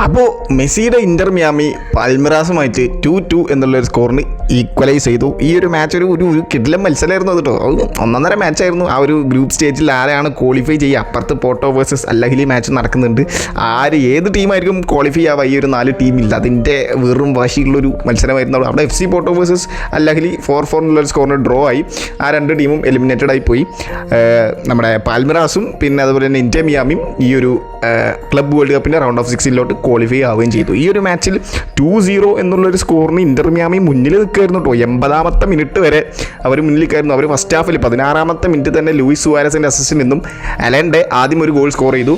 അപ്പോൾ മെസ്സിയുടെ Inter Miami പാൽമിറാസുമായിട്ട് ടു ടു എന്നുള്ള ഒരു സ്കോറിന് ഈക്വലൈസ് ചെയ്തു. ഈ ഒരു മാച്ച് ഒരു ഒരു ഒരു മത്സരമായിരുന്നു കേട്ടോ ഒന്നൊന്നര മാച്ചായിരുന്നു ആ ഒരു ഗ്രൂപ്പ് സ്റ്റേജിൽ ആരാണ് ക്വാളിഫൈ ചെയ്യുക? അപ്പുറത്ത് പോട്ടോ വേഴ്സസ് അല്ലെങ്കിൽ മാച്ച് നടക്കുന്നുണ്ട്. ആര് ഏത് ടീമായിരിക്കും ക്വാളിഫൈ ആവുക? ഈ ഒരു നാല് ടീമില്ല അതിന്റെ വെറും വാശിയുള്ളൊരു മത്സരമായിരുന്നു അവിടെ. എഫ് സി പോട്ടോ വേഴ്സസ് അല്ലെങ്കിൽ ഫോർ ഫോർ എന്നുള്ളൊരു സ്കോറിന് ഡ്രോ ആയി. ആ രണ്ട് ടീമും എലിമിനേറ്റഡ് ആയി പോയി. നമ്മുടെ പാൽമിറാസും പിന്നെ അതുപോലെ തന്നെ ഇന്ത്യ മിയാമിയും ഈ ഒരു ക്ലബ് വേൾഡ് കപ്പിന്റെ റൗണ്ട് ഓഫ് സിക്സ്റ്റീനിലോട്ട് ക്വാളിഫൈ ആവുകയും ചെയ്തു. ഈ ഒരു മാച്ചിൽ ടു സീറോ എന്നുള്ളൊരു സ്കോറിന് ഇന്റർ മിയാമി മുന്നിൽ നിൽക്കുമായിരുന്നു കേട്ടോ എൺപതാമത്തെ മിനിറ്റ് വരെ അവർ മുന്നിൽ നിൽക്കായിരുന്നു അവർ ഫസ്റ്റ് ഹാഫിൽ പതിനാറാമത്തെ മിനിറ്റ് തന്നെ ലൂയിസ് സുവാരസിന്റെ അസിസ്റ്റിൽ നിന്നും അലൻഡെ ആദ്യം ഒരു ഗോൾ സ്കോർ ചെയ്തു.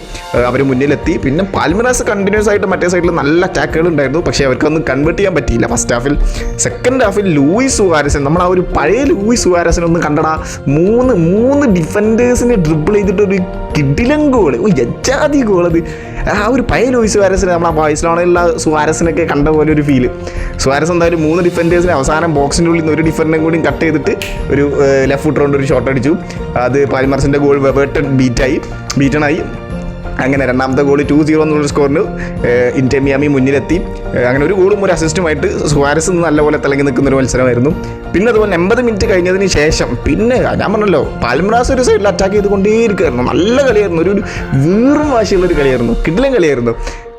അവർ മുന്നിലെത്തി. പിന്നെ പാൽമിറാസ് കണ്ടിന്യൂസ് ആയിട്ട് മറ്റേ സൈഡിൽ നല്ല അറ്റാക്കുകൾ ഉണ്ടായിരുന്നു. പക്ഷേ അവർക്കൊന്നും കൺവേർട്ട് ചെയ്യാൻ പറ്റിയില്ല. ഫസ്റ്റ് ഹാഫിൽ സെക്കൻഡ് ഹാഫിൽ ലൂയിസ് സുവാരസൻ നമ്മൾ ആ ഒരു പഴയ ലൂയിസ് സുവാരസിനെ ഒന്ന് കണ്ടടാ. മൂന്ന് മൂന്ന് ഡിഫൻഡേഴ്സിനെ ഡ്രിബിൾ ചെയ്തിട്ട് ഒരു കിടിലൻ ഗോൾ യജാതി ഗോൾ അത്. ആ ഒരു പഴയ ലൂയിസ് സുവാരസിന് നമ്മൾ ആ ബാഴ്സലോണയിലുള്ള സുവാരസിനൊക്കെ കണ്ട പോലെ ഒരു ഫീൽ സുവാരസ് എന്തായാലും മൂന്ന് ഡിഫൻഡേഴ്സിന് അവസാനം ബോക്സിന്റെ ഉള്ളിൽ നിന്ന് ഒരു ഡിഫൻഡിനെ കൂടി കട്ട് ചെയ്തിട്ട് ഒരു ലെഫ്റ്റ് ഫുട്ട് കൊണ്ട് ഒരു ഷോട്ട് അടിച്ചു. അത് പാലിമർസിന്റെ ഗോൾ വെവേട്ടൺ ബീറ്റായി ബീറ്റണായി അങ്ങനെ രണ്ടാമത്തെ ഗോൾ ടു സീറോ എന്നുള്ള സ്കോറിന് ഇന്ത്യ മിയാമി മുന്നിലെത്തി. അങ്ങനെ ഒരു ഗോളും ഒരു അസിസ്റ്റുമായിട്ട് സുവാരസ് നല്ലപോലെ തിളങ്ങി നിൽക്കുന്ന ഒരു മത്സരമായിരുന്നു. പിന്നെ അതുപോലെ എൺപത് മിനിറ്റ് കഴിഞ്ഞതിന് ശേഷം പിന്നെ ഞാൻ പറഞ്ഞല്ലോ പാൽമ്രാസ് ഒരു സൈഡിൽ അറ്റാക്ക് ചെയ്തുകൊണ്ടേയിരിക്കുമായിരുന്നു നല്ല കളിയായിരുന്നു. ഒരു വീറും വാശിയുള്ള ഒരു കളിയായിരുന്നു. കിടിലം കളിയായിരുന്നു.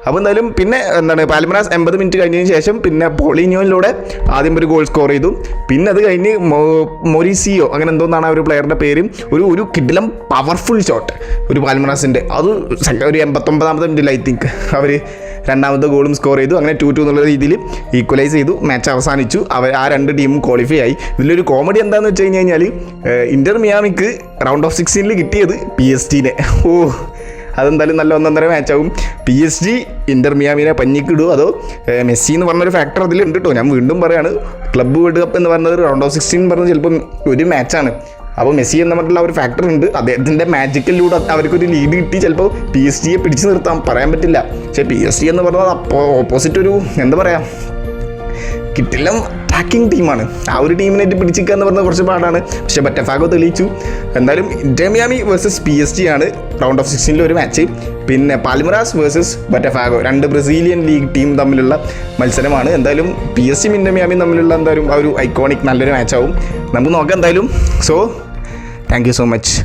അപ്പോൾ എന്തായാലും പിന്നെ എന്താണ് പാൽമറാസ് എൺപത് മിനിറ്റ് കഴിഞ്ഞതിന് ശേഷം പിന്നെ പോളിനിയോയിലൂടെ ആദ്യം ഒരു ഗോൾ സ്കോർ ചെയ്തു. പിന്നെ അത് കഴിഞ്ഞ് മൊ- മൊറിസിയോ അങ്ങനെ എന്തോന്നാണ് ആ ഒരു പ്ലെയറിന്റെ പേര് ഒരു ഒരു കിഡിലം പവർഫുൾ ഷോട്ട് ഒരു പാൽമറാസിന്റെ അത് ഒരു എൺപത്തൊമ്പതാമത്തെ മിനിറ്റിൽ ഐ തിങ്ക് അവർ രണ്ടാമത്തെ ഗോളും സ്കോർ ചെയ്തു. അങ്ങനെ ടു ടു എന്നുള്ള രീതിയിൽ ഈക്വലൈസ് ചെയ്തു. മാച്ച് അവസാനിച്ചു. അവർ ആ രണ്ട് ടീമും ക്വാളിഫൈ ആയി. ഇതിലൊരു കോമഡി എന്താണെന്ന് വെച്ച് കഴിഞ്ഞ് കഴിഞ്ഞാൽ ഇന്റർ മിയാമിക്ക് റൗണ്ട് ഓഫ് സിക്സ്റ്റീനിൽ കിട്ടിയത് പി എസ് ടീനെ ഓ അതെന്തായാലും നല്ല ഒന്നൊന്നര മാച്ചാവും പി എസ് ജി ഇന്റർ മിയാമിനെ പഞ്ഞിക്കിടുമോ അതോ മെസ്സി എന്ന് പറഞ്ഞൊരു ഫാക്ടർ അതിലുണ്ട് കേട്ടോ ഞാൻ വീണ്ടും പറയാണ് ക്ലബ്ബ് വേൾഡ് കപ്പ് എന്ന് പറഞ്ഞത് റൗണ്ട് ഓഫ് സിക്സ്റ്റീൻ പറഞ്ഞത് ചിലപ്പം ഒരു മാച്ചാണ് അപ്പോൾ മെസ്സി എന്ന് പറഞ്ഞിട്ടുള്ള ഒരു ഫാക്ടർ ഉണ്ട്. അദ്ദേഹത്തിന്റെ മാജിക്കലിലൂടെ അവർക്കൊരു ലീഡ് കിട്ടി. ചിലപ്പോൾ പി എസ് ജിയെ പിടിച്ചു നിർത്താൻ പറയാൻ പറ്റില്ല. പക്ഷേ പി എസ് ജി എന്ന് പറഞ്ഞാൽ അപ്പോൾ ഓപ്പോസിറ്റ് ഒരു എന്താ പറയുക കിട്ടില്ല. അറ്റാക്കിംഗ് ടീമാണ് ആ ഒരു ടീമിനായിട്ട് പിടിച്ചിക്കുക എന്ന് പറഞ്ഞാൽ കുറച്ച് പാടാണ്. പക്ഷേ ബറ്റഫാഗോ തെളിയിച്ചു. എന്തായാലും ഡെമിയാമി വേഴ്സസ് പി എസ് ജി ആണ് റൗണ്ട് ഓഫ് സിക്സ്റ്റീനിലെ ഒരു മാച്ച് പിന്നെ പാൽമറാസ് വേഴ്സസ് ബറ്റഫാഗോ രണ്ട് ബ്രസീലിയൻ ലീഗ് ടീം തമ്മിലുള്ള മത്സരമാണ്. എന്തായാലും പി എസ് സി ഇന്റർമിയാമിയും തമ്മിലുള്ള എന്തായാലും ആ ഒരു ഐക്കോണിക് നല്ലൊരു മാച്ചാവും നമുക്ക് നോക്കാം എന്തായാലും. So thank you so much